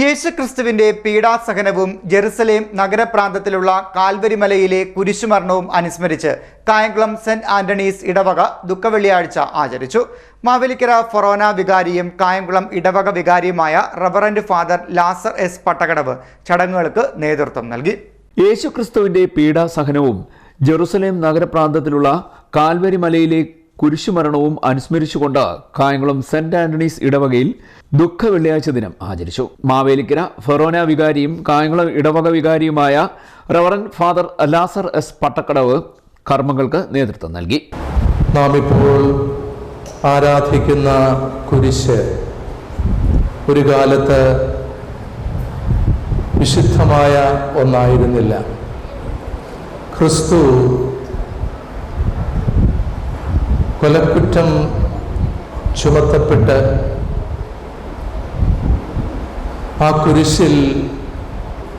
യേശുക്രിസ്തുവിന്റെ പീഡാസഹനവും ജെറുസലേം നഗരപ്രാന്തത്തിലുള്ള കാൽവരിമലയിലെ കുരിശുമരണവും അനുസ്മരിച്ച് കായംകുളം സെന്റ് ആന്റണീസ് ഇടവക ദുഃഖവെള്ളിയാഴ്ച ആചരിച്ചു. മാവേലിക്കര ഫൊറോന വികാരിയും കായംകുളം ഇടവക വികാരിയുമായ reverend father Lazar S Pattakadavu ചടങ്ങുകൾക്ക് നേതൃത്വം നൽകി. യേശുക്രിസ്തുവിന്റെ പീഡാസഹനവും ജെറുസലേം നഗരപ്രാന്തത്തിലുള്ള കാൽവരി മലയിലെ കുരിശുമരണവും അനുസ്മരിച്ചുകൊണ്ട് കായംകുളം സെന്റ് ആന്റണീസ് ഇടവകയിൽ ദുഃഖ വെള്ളിയാഴ്ച ദിനം ആചരിച്ചു. മാവേലിക്കര ഫെറോന വികാരിയും കായംകുളം ഇടവക വികാരിയുമായ reverend father Lazar S Pattakkadavu കർമ്മങ്ങൾക്ക് നേതൃത്വം നൽകി. നാം ഇപ്പോൾ ആരാധിക്കുന്ന കുരിശ് ഒരു കാലത്ത് വിശുദ്ധമായ ഒന്നായിരുന്നില്ല. ക്രിസ്തു കൊലക്കുറ്റം ചുമത്തപ്പെട്ട് ആ കുരിശിൽ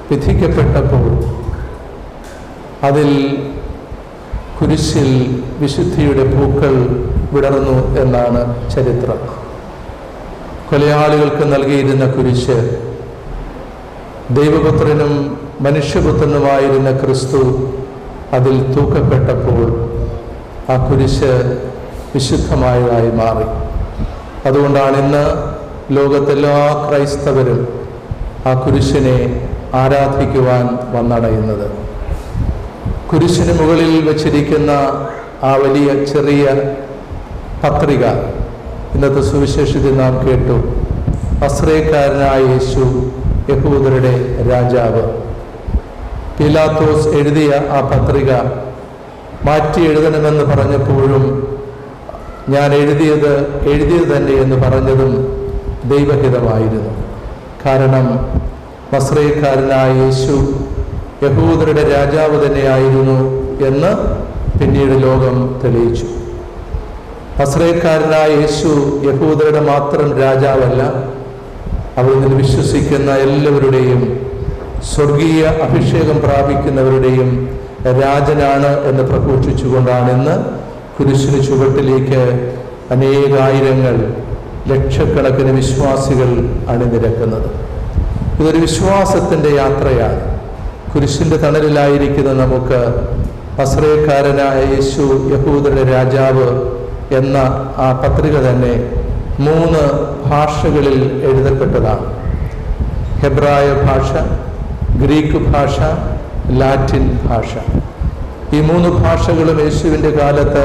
വിധിക്കപ്പെട്ടപ്പോൾ അതിൽ കുരിശിൽ വിശുദ്ധിയുടെ പൂക്കൾ വിടർന്നു എന്നാണ് ചരിത്രം. കൊലയാളികൾക്ക് നൽകിയിരുന്ന കുരിശ് ദൈവപുത്രനും മനുഷ്യപുത്രനുമായിരുന്ന ക്രിസ്തു അതിൽ തൂക്കപ്പെട്ടപ്പോൾ ആ കുരിശ് വിശുദ്ധമായതായി മാറി. അതുകൊണ്ടാണ് ഇന്ന് ലോകത്തെല്ലാ ക്രൈസ്തവരും ആ കുരിശിനെ ആരാധിക്കുവാൻ വന്നടയുന്നത്. കുരിശിന് മുകളിൽ വച്ചിരിക്കുന്ന ആ വലിയ ചെറിയ പത്രിക ഇന്നത്തെ സുവിശേഷത്തിൽ നാം കേട്ടു. അശ്രയക്കാരനായ യേശു യഹൂദരുടെ രാജാവ്. പിലാത്തോസ് എഴുതിയ ആ പത്രിക മാറ്റി എഴുതണമെന്ന് പറഞ്ഞപ്പോഴും ഞാൻ എഴുതിയത് എഴുതിയത് തന്നെ എന്ന് പറഞ്ഞതും ദൈവഹിതമായിരുന്നു. കാരണം മസ്രയക്കാരനായ യേശു യഹൂദരുടെ രാജാവ് തന്നെയായിരുന്നു എന്ന് പിന്നീട് ലോകം തെളിയിച്ചു. മസ്രയക്കാരനായ യേശു യഹൂദരുടെ മാത്രം രാജാവല്ല അവിടുന്ന് വിശ്വസിക്കുന്ന എല്ലാവരുടെയും സ്വർഗീയ അഭിഷേകം പ്രാപിക്കുന്നവരുടെയും രാജനാണ് എന്ന് പ്രഘോഷിച്ചുകൊണ്ടാണ് ഇന്ന് കുരിശിന് ചുവട്ടിലേക്ക് അനേകായിരങ്ങൾ ലക്ഷക്കണക്കിന് വിശ്വാസികൾ അണിനിരക്കുന്നത്. ഇതൊരു വിശ്വാസത്തിന്റെ യാത്രയാണ്. കുരിശിന്റെ തണലിലായിരിക്കുന്ന നമുക്ക് പസ്രയക്കാരനായ യേശു യഹൂദരുടെ രാജാവ് എന്ന ആ പത്രിക തന്നെ മൂന്ന് ഭാഷകളിൽ എഴുതപ്പെട്ടതാണ്. ഹെബ്രായ ഭാഷ ഗ്രീക്ക് ഭാഷ ലാറ്റിൻ ഭാഷ. ഈ മൂന്ന് ഭാഷകളും യേശുവിന്റെ കാലത്ത്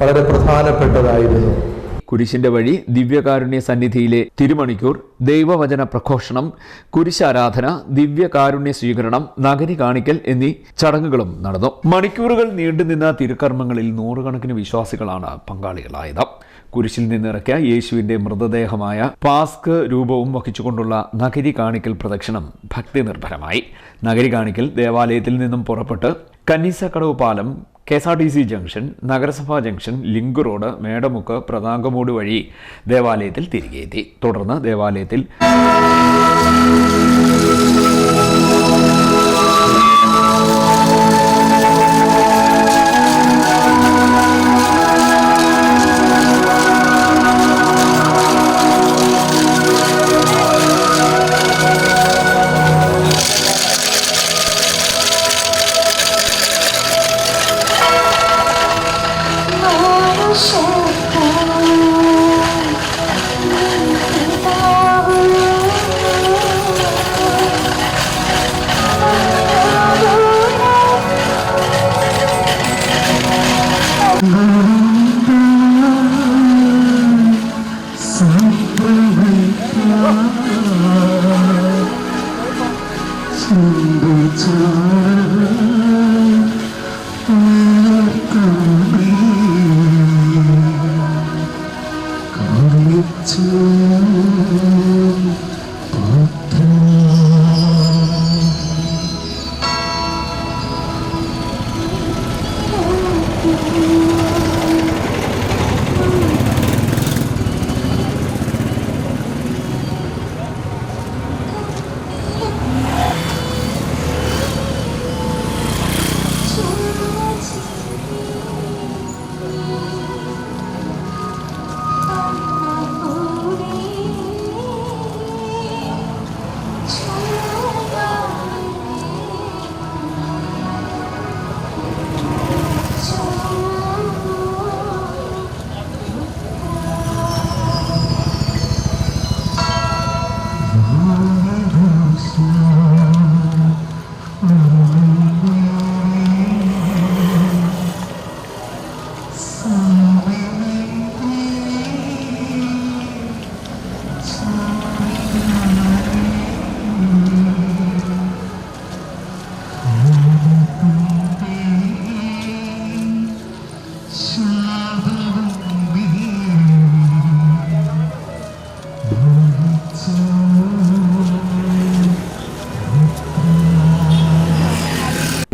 വളരെ പ്രധാനപ്പെട്ടതായിരുന്നു. കുരിശിന്റെ വഴി ദിവ്യകാരുണ്യ സന്നിധിയിലെ തിരുമണിക്കൂർ ദൈവവചന പ്രഘോഷണം കുരിശാരാധന ദിവ്യകാരുണ്യ സ്വീകരണം നഗരി കാണിക്കൽ എന്നീ ചടങ്ങുകളും നടന്നു. മണിക്കൂറുകൾ നീണ്ടുനിന്ന തിരുക്കർമ്മങ്ങളിൽ നൂറുകണക്കിന് വിശ്വാസികളാണ് പങ്കാളികളായത്. കുരിശിൽ നിന്നിറക്കിയ യേശുവിന്റെ മൃതദേഹമായ പാസ്ക് രൂപവും വഹിച്ചുകൊണ്ടുള്ള നഗരി കാണിക്കൽ പ്രദക്ഷിണം ഭക്തി നിർഭരമായി നഗരി കാണിക്കൽ ദേവാലയത്തിൽ നിന്നും പുറപ്പെട്ട് കന്നീസക്കടവ് പാലം K S R T C junction നഗരസഭാ junction link road Medamukku Prathangamoodu വഴി ദേവാലയത്തിൽ തിരികെ എത്തി. തുടർന്ന് ദേവാലയത്തിൽ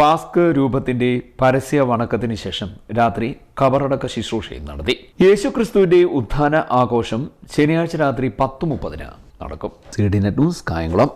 പാസ്ക് രൂപത്തിന്റെ പരസ്യ വണക്കത്തിന് ശേഷം രാത്രി കബറടക്ക ശുശ്രൂഷയും നടത്തി. യേശുക്രിസ്തുവിന്റെ ഉത്ഥാന ആഘോഷം ശനിയാഴ്ച രാത്രി പത്ത് മുപ്പതിന് നടക്കും. ന്യൂസ് കായംകുളം.